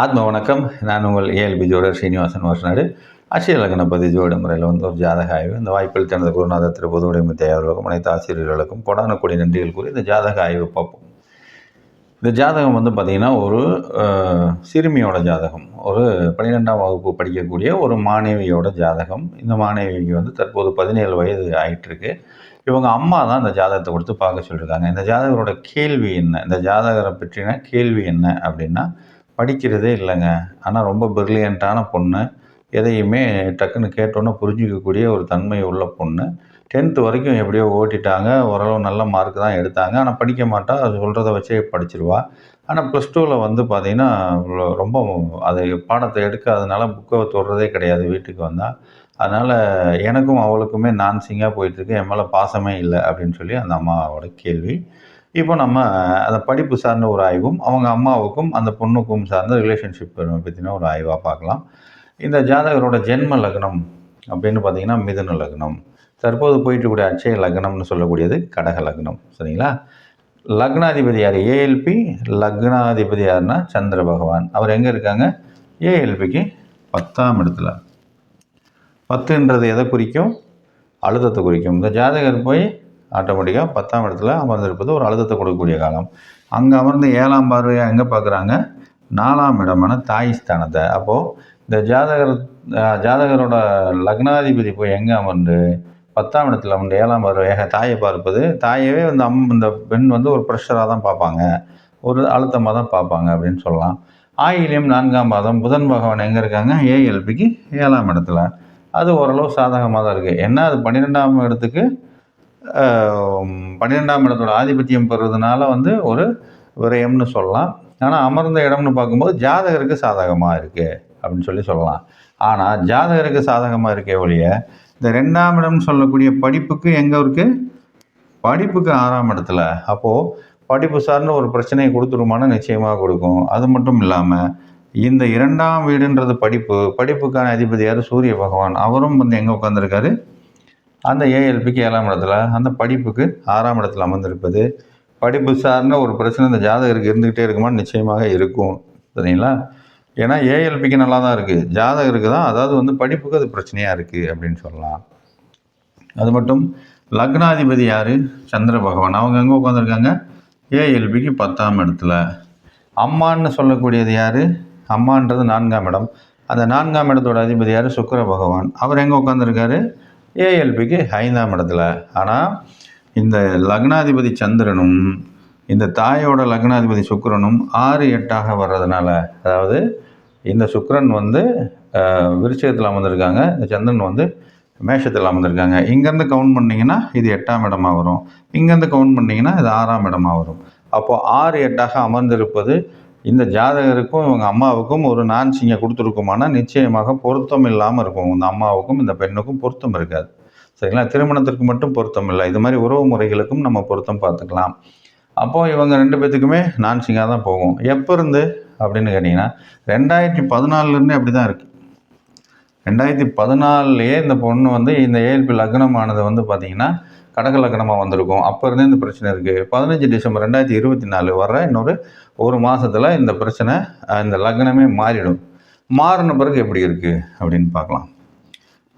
ஆத்ம வணக்கம். நான் உங்கள் ஏஎல்பி ஜோடர் ஸ்ரீனிவாசன் வருஷனாடு அட்சய லக்னபதி ஜோட முறையில் வந்து ஒரு ஜாதக ஆய்வு. இந்த வாய்ப்பில் தனது குருநாத திரு உடைமை அவர்களுக்கும் அனைத்து ஆசிரியர்களுக்கும் கொடான கொடி நன்றிகள் கூறி இந்த ஜாதக ஆய்வு பார்ப்போம். இந்த ஜாதகம் வந்து பார்த்திங்கன்னா ஒரு சிறுமியோட ஜாதகம். ஒரு பன்னிரெண்டாம் வகுப்பு படிக்கக்கூடிய ஒரு மாணவியோட ஜாதகம். இந்த மாணவிக்கு வந்து தற்போது பதினேழு வயது ஆயிட்டிருக்கு. இவங்க அம்மா தான் இந்த ஜாதகத்தை கொடுத்து பார்க்க சொல்லியிருக்காங்க. இந்த ஜாதகரோட கேள்வி என்ன? இந்த ஜாதகரை பற்றின கேள்வி என்ன அப்படின்னா படிக்கிறதே இல்லைங்க. ஆனால் ரொம்ப பிரில்லியண்ட்டான பொண்ணு. எதையுமே டக்குன்னு கேட்டோன்னே புரிஞ்சிக்கக்கூடிய ஒரு தன்மை உள்ள பொண்ணு. டென்த்து வரைக்கும் எப்படியோ ஓட்டிட்டாங்க. ஓரளவு நல்ல மார்க் தான் எடுத்தாங்க. ஆனால் படிக்க மாட்டா. அது சொல்கிறத வச்சே படிச்சிருவா. ஆனால் ப்ளஸ் டூவில் வந்து பார்த்திங்கன்னா ரொம்ப அது பாடத்தை எடுக்காதனால புக்கை தொடுறதே கிடையாது வீட்டுக்கு வந்தால் அதனால் எனக்கும் அவளுக்குமே நான்சிங்காக போயிட்டுருக்கு என் மேலே பாசமே இல்லை. அப்படின்னு சொல்லி அந்த அம்மாவோட கேள்வி. இப்போ நம்ம அந்த படிப்பு சார்ந்த ஒரு ஆய்வும் அவங்க அம்மாவுக்கும் அந்த பொண்ணுக்கும் சார்ந்த ரிலேஷன்ஷிப் பற்றின ஒரு ஆய்வாக பார்க்கலாம். இந்த ஜாதகரோட ஜென்ம லக்னம் அப்படின்னு பார்த்தீங்கன்னா மிதுன லக்னம். தற்போது போயிட்டுக்கூடிய கூடிய லக்னம்னு சொல்லக்கூடியது கடக லக்னம். சரிங்களா? லக்னாதிபதி யார்? ஏஎல்பி லக்னாதிபதி யாருன்னா சந்திர பகவான். அவர் எங்கே இருக்காங்க? ஏஎல்பிக்கு பத்தாம் இடத்துல. பத்துன்றது எதை குறிக்கும்? அழுத்தத்தை குறிக்கும். இந்த ஜாதகர் போய் ஆட்டோமேட்டிக்காக பத்தாம் இடத்துல அமர்ந்திருப்பது ஒரு அழுத்தத்தை கொடுக்கக்கூடிய காலம். அங்கே அமர்ந்து ஏழாம் பார்வையாக எங்கே பார்க்குறாங்க நாலாம் இடமான தாய் ஸ்தானத்தை. அப்போது இந்த ஜாதகர் ஜாதகரோட லக்னாதிபதி போய் எங்கே அமர்ந்து பத்தாம் இடத்துல அமர்ந்து ஏழாம் பார்வையாக தாயை பார்ப்பது தாயவே வந்து அம் இந்த பெண் வந்து ஒரு ப்ரெஷராக தான் பார்ப்பாங்க. ஒரு அழுத்தமாக தான் பார்ப்பாங்க அப்படின்னு சொல்லலாம். ஆயிலியம் நான்காம் பாதம் புதன் பகவான் எங்கே இருக்காங்க? ஏஎல்பிக்கு ஏழாம் இடத்துல. அது ஓரளவு சாதகமாக தான் இருக்குது என்ன? அது பன்னிரெண்டாம் இடத்துக்கு பன்னிரெண்டாம் இடத்தோட ஆதிபத்தியம் பெறுறதுனால வந்து ஒரு விரயம்னு சொல்லலாம். ஆனால் அமர்ந்த இடம்னு பார்க்கும்போது ஜாதகருக்கு சாதகமாக இருக்குது அப்படின்னு சொல்லி சொல்லலாம். ஆனால் ஜாதகருக்கு சாதகமாக இருக்கே ஒழிய இந்த ரெண்டாம் இடம்னு சொல்லக்கூடிய படிப்புக்கு எங்கே இருக்குது படிப்புக்கு ஆறாம் இடத்துல. அப்போது படிப்பு சார்ந்த ஒரு பிரச்சனையை கொடுத்துருமான நிச்சயமாக கொடுக்கும். அது மட்டும் இல்லாமல் இந்த இரண்டாம் வீடுன்றது படிப்பு படிப்புக்கான அதிபதியார் சூரிய பகவான். அவரும் வந்து எங்கே உட்காந்துருக்காரு அந்த ஏஎல்பிக்கு ஏழாம் இடத்துல அந்த படிப்புக்கு ஆறாம் இடத்துல அமர்ந்திருப்பது படிப்பு சார்ந்த ஒரு பிரச்சனை இந்த ஜாதகருக்கு இருந்துக்கிட்டே இருக்குமா நிச்சயமாக இருக்கும் சரிங்களா? ஏன்னா ஏஎல்பிக்கு நல்லா தான் இருக்குது ஜாதகருக்கு தான் அதாவது வந்து படிப்புக்கு அது பிரச்சனையாக இருக்குது அப்படின்னு சொல்லலாம். அது மட்டும் லக்னாதிபதி யார்? சந்திர பகவான். அவங்க எங்கே உட்காந்துருக்காங்க ஏஎல்பிக்கு பத்தாம் இடத்துல. அம்மான்னு சொல்லக்கூடியது யார்? அம்மான்றது நான்காம் இடம். அந்த நான்காம் இடத்தோட அதிபதி யார்? சுக்கிர பகவான். அவர் எங்கே உட்காந்துருக்காரு ஏஎல்பிக்கு ஐந்தாம் இடத்துல. ஆனால் இந்த லக்னாதிபதி சந்திரனும் இந்த தாயோட லக்னாதிபதி சுக்கரனும் ஆறு எட்டாக வர்றதுனால அதாவது இந்த சுக்கரன் வந்து விருச்சகத்தில் அமர்ந்திருக்காங்க. இந்த சந்திரன் வந்து மேஷத்தில் அமர்ந்திருக்காங்க. இங்கேருந்து கவுண்ட் பண்ணிங்கன்னா இது எட்டாம் இடமாக வரும். இங்கேருந்து கவுண்ட் பண்ணிங்கன்னா இது ஆறாம் இடமாக வரும். அப்போது ஆறு எட்டாக அமர்ந்திருப்பது இந்த ஜாதகருக்கும் இவங்க அம்மாவுக்கும் ஒரு நான்சிங்கை கொடுத்துருக்குமானா நிச்சயமாக பொருத்தம் இல்லாமல் இருக்கும். இந்த அம்மாவுக்கும் இந்த பெண்ணுக்கும் பொருத்தம் இருக்காது. சரிங்களா? திருமணத்திற்கு மட்டும் பொருத்தம் இல்லை. இது மாதிரி உறவு முறைகளுக்கும் நம்ம பொருத்தம் பார்த்துக்கலாம். அப்போது இவங்க ரெண்டு பேத்துக்குமே நான்சிங்காக தான் போகும். எப்போ இருந்து? அப்படின்னு கேட்டிங்கன்னா ரெண்டாயிரத்தி பதினாலுலேருந்தே அப்படி தான் இருக்குது ரெண்டாயிரத்தி பதினாலுலேயே இந்த பொண்ணு வந்து இந்த ஏஎல்பி லக்னமானது வந்து பார்த்திங்கன்னா கடகலக்கணமாக வந்திருக்கும். அப்போ இருந்தே இந்த பிரச்சனை இருக்குது பதினஞ்சு டிசம்பர் ரெண்டாயிரத்தி இருபத்தி நாலு வர இன்னொரு ஒரு மாதத்தில் இந்த பிரச்சனை இந்த லக்னமே மாறிடும். மாறின பிறகு எப்படி இருக்குது அப்படின்னு பார்க்கலாம்.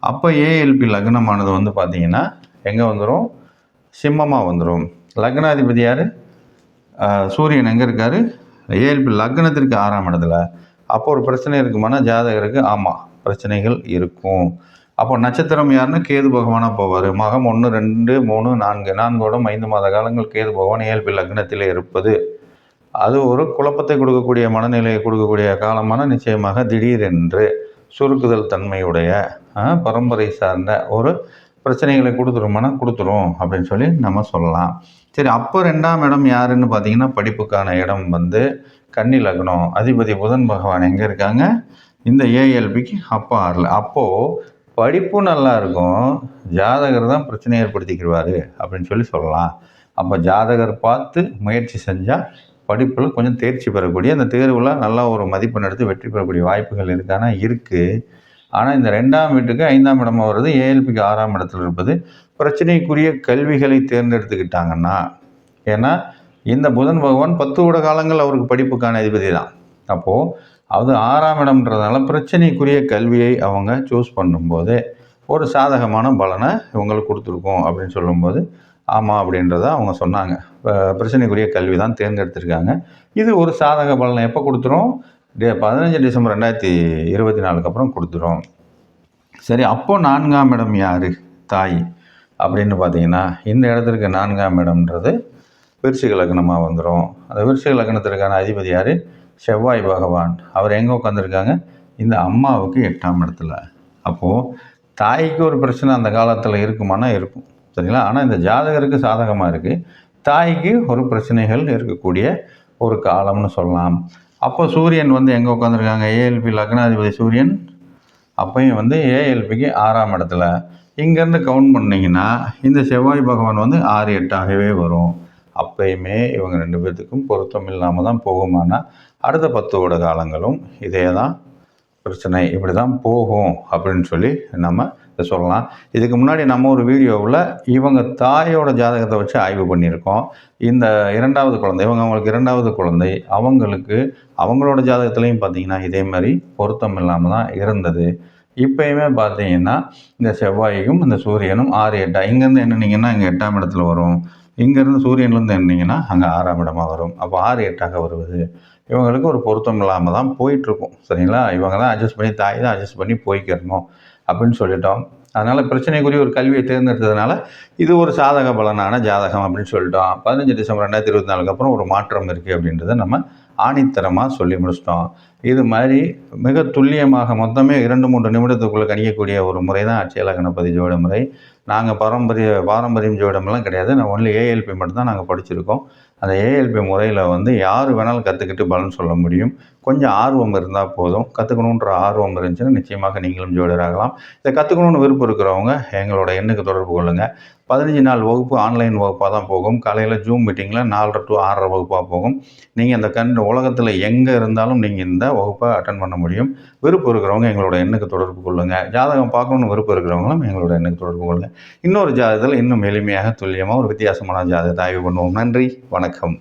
அப்போ ஏஎல்பி லக்னமானது வந்து பார்த்திங்கன்னா எங்கே வந்துடும் சிம்மமாக வந்துடும் லக்னாதிபதி யார்? சூரியன் எங்கே இருக்கார்? ஏஎல்பி லக்னத்திற்கு ஆறாம் இடத்துல. அப்போ ஒரு பிரச்சனை இருக்குமானா ஜாதகருக்கு ஆமாம் பிரச்சனைகள் இருக்கும். அப்போ நட்சத்திரம் யாருன்னா? கேது பகவானாக போவார். மகம் ஒன்று ரெண்டு மூணு நான்கு. நான்கோடம் ஐந்து மாத காலங்கள் கேது பகவான் இயல்பு லக்னத்திலே இருப்பது. அது ஒரு குழப்பத்தை கொடுக்கக்கூடிய மனநிலையை கொடுக்கக்கூடிய காலமான நிச்சயமாக திடீரென்று சுருக்குதல் தன்மையுடைய பரம்பரை சார்ந்த ஒரு பிரச்சனைகளை கொடுத்துருமானா கொடுத்துரும் அப்படின்னு சொல்லி நம்ம சொல்லலாம். சரி அப்போ ரெண்டாம் இடம் யாருன்னு பார்த்தீங்கன்னா படிப்புக்கான இடம் வந்து கன்னி லக்னம். அதிபதி புதன் பகவான் எங்கே இருக்காங்க? இந்த ஏஎல்பிக்கு அப்போ ஆறல. அப்போது படிப்பும் நல்லா இருக்கும் ஜாதகர் தான் பிரச்சனை ஏற்படுத்திக்கிடுவார் அப்படின்னு சொல்லி சொல்லலாம். அப்போ ஜாதகர் பார்த்து முயற்சி செஞ்சால் படிப்பில் கொஞ்சம் தேர்ச்சி பெறக்கூடிய அந்த தேர்வில் நல்லா ஒரு மதிப்பெண் எடுத்து வெற்றி பெறக்கூடிய வாய்ப்புகள் இருக்கானா? இருக்குது ஆனால் இந்த ரெண்டாம் வீட்டுக்கு ஐந்தாம் இடமா வருது ஏஎல்பிக்கு ஆறாம் இடத்துல இருப்பது. பிரச்சனைக்குரிய கல்விகளை தேர்ந்தெடுத்துக்கிட்டாங்கன்னா ஏன்னா இந்த புதன் பகவான் பத்து வருட காலங்கள் அவருக்கு படிப்புக்கான அதிபதி தான் அப்போது அது ஆறாம் இடம்ன்றதுனால பிரச்சனைக்குரிய கல்வியை அவங்க சூஸ் பண்ணும்போது ஒரு சாதகமான பலனை இவங்களுக்கு கொடுத்துருக்கோம் அப்படின்னு சொல்லும்போது ஆமாம் அப்படின்றத அவங்க சொன்னாங்க. பிரச்சனைக்குரிய கல்வி தான் தேர்ந்தெடுத்திருக்காங்க. இது ஒரு சாதக பலனை எப்போ கொடுத்துரும்? டே பதினஞ்சு டிசம்பர் ரெண்டாயிரத்தி இருபத்தி நாலுக்கு அப்புறம் கொடுத்துரும். சரி அப்போ நான்காம் இடம் யார்? தாய். அப்படின்னு பார்த்தீங்கன்னா இந்த இடத்துக்கு நான்காம் இடம்ன்றது விருச்சிக லக்னமாக வந்துடும் அந்த விருச்சிக லக்னத்திற்கான அதிபதி யார்? செவ்வாய் பகவான் அவர் எங்கே உட்காந்துருக்காங்க இந்த அம்மாவுக்கு எட்டாம் இடத்துல. அப்போது தாய்க்கு ஒரு பிரச்சனை அந்த காலத்தில் இருக்குமானா இருக்கும். சரிங்களா? ஆனால் இந்த ஜாதகருக்கு சாதகமாக இருக்குது தாய்க்கு ஒரு பிரச்சனைகள் இருக்கக்கூடிய ஒரு காலம்னு சொல்லலாம். அப்போ சூரியன் வந்து எங்கே உட்காந்துருக்காங்க ஏஎல்பி லக்னாதிபதி சூரியன். அப்பையும் வந்து ஏஎல்பிக்கு ஆறாம் இடத்துல. இங்கேருந்து கவுண்ட் பண்ணிங்கன்னா இந்த செவ்வாய் பகவான் வந்து ஆறு எட்டாகவே வரும். அப்பயுமே இவங்க ரெண்டு பேர்த்துக்கும் பொருத்தம் இல்லாமல் தான் போகுமானா அடுத்த பத்து வருட காலங்களும் இதே தான் பிரச்சனை இப்படி தான் போகும் அப்படின்னு சொல்லி நம்ம இதை சொல்லலாம். இதுக்கு முன்னாடி நம்ம ஒரு வீடியோவில் இவங்க தாயோட ஜாதகத்தை வச்சு ஆய்வு பண்ணியிருக்கோம். இந்த இரண்டாவது குழந்தை இவங்க அவங்களுக்கு இரண்டாவது குழந்தை அவங்களுக்கு அவங்களோட ஜாதகத்துலேயும் பார்த்தீங்கன்னா இதே மாதிரி பொருத்தம் இல்லாமல் தான் இருந்தது. இப்போயுமே பார்த்தீங்கன்னா இந்த செவ்வாய்க்கும் இந்த சூரியனும் ஆறு எட்டா இங்கேருந்து என்னன்னீங்கன்னா இங்கே எட்டாம் இடத்துல வரும். இங்கேருந்து சூரியன்லேருந்து என்னீங்கன்னா அங்கே ஆறாம் இடமாக வரும். அப்போ ஆறு எட்டாக வருவது. இவங்களுக்கு ஒரு பொருத்தம் இல்லாமல் தான் போயிட்டுருக்கும். சரிங்களா? இவங்க தான் அட்ஜஸ்ட் பண்ணி தாய் தான் அட்ஜஸ்ட் பண்ணி போய்க்கிறணும் அப்படின்னு சொல்லிட்டோம். அதனால் பிரச்சனைக்குரிய ஒரு கல்வியை தேர்ந்தெடுத்ததுனால இது ஒரு சாதக பலனான ஜாதகம் அப்படின்னு சொல்லிட்டோம். பதினஞ்சு டிசம்பர் ரெண்டாயிரத்தி இருபத்தி நாலுக்கு அப்புறம் ஒரு மாற்றம் இருக்குது அப்படின்றத நம்ம ஆணித்தரமாக சொல்லி முடிச்சிட்டோம். இது மாதிரி மிக துல்லியமாக மொத்தமே இரண்டு மூன்று நிமிடத்துக்குள்ளே கணிக்கக்கூடிய ஒரு முறை தான் அட்சய கணபதி ஜோட முறை. நாங்கள் பாரம்பரிய பாரம்பரியம் ஜோடமெல்லாம் கிடையாது. நான் ஒன்லி ஏஎல்பி மட்டும்தான் நாங்கள் படிச்சிருக்கோம். அந்த ஏஎல்பி முறையில் வந்து யார் வேணாலும் கற்றுக்கிட்டு பலன் சொல்ல முடியும். கொஞ்சம் ஆர்வம் இருந்தால் போதும். கற்றுக்கணுன்ற ஆர்வம் இருந்துச்சுன்னா நிச்சயமாக நீங்களும் ஜோடராகலாம் இதை கற்றுக்கணுன்னு விருப்பம் இருக்கிறவங்க எங்களோட எண்ணுக்கு தொடர்பு கொள்ளுங்கள் பதினஞ்சு நாள் வகுப்பு ஆன்லைன் வகுப்பாக தான் போகும். காலையில் ஜூம் மீட்டிங்கில் நாலரை டு ஆறரை வகுப்பாக போகும். நீங்கள் அந்த கண் உலகத்தில் எங்கே இருந்தாலும் நீங்கள் இந்த வகுப்பை அட்டன் பண்ண முடியும். விருப்பம் இருக்கிறவங்க எங்களோட எண்ணுக்கு தொடர்பு கொள்ளுங்கள் ஜாதகம் பார்க்கணுன்னு விருப்பம் இருக்கிறவங்களும் எங்களோட எண்ணுக்கு தொடர்பு கொள்ளுங்கள் இன்னொரு ஜாதகத்தில் இன்னும் எளிமையாக துல்லியமாக ஒரு வித்தியாசமான ஜாதகத்தை ஆய்வு பண்ணுவோம். நன்றி வணக்கம்.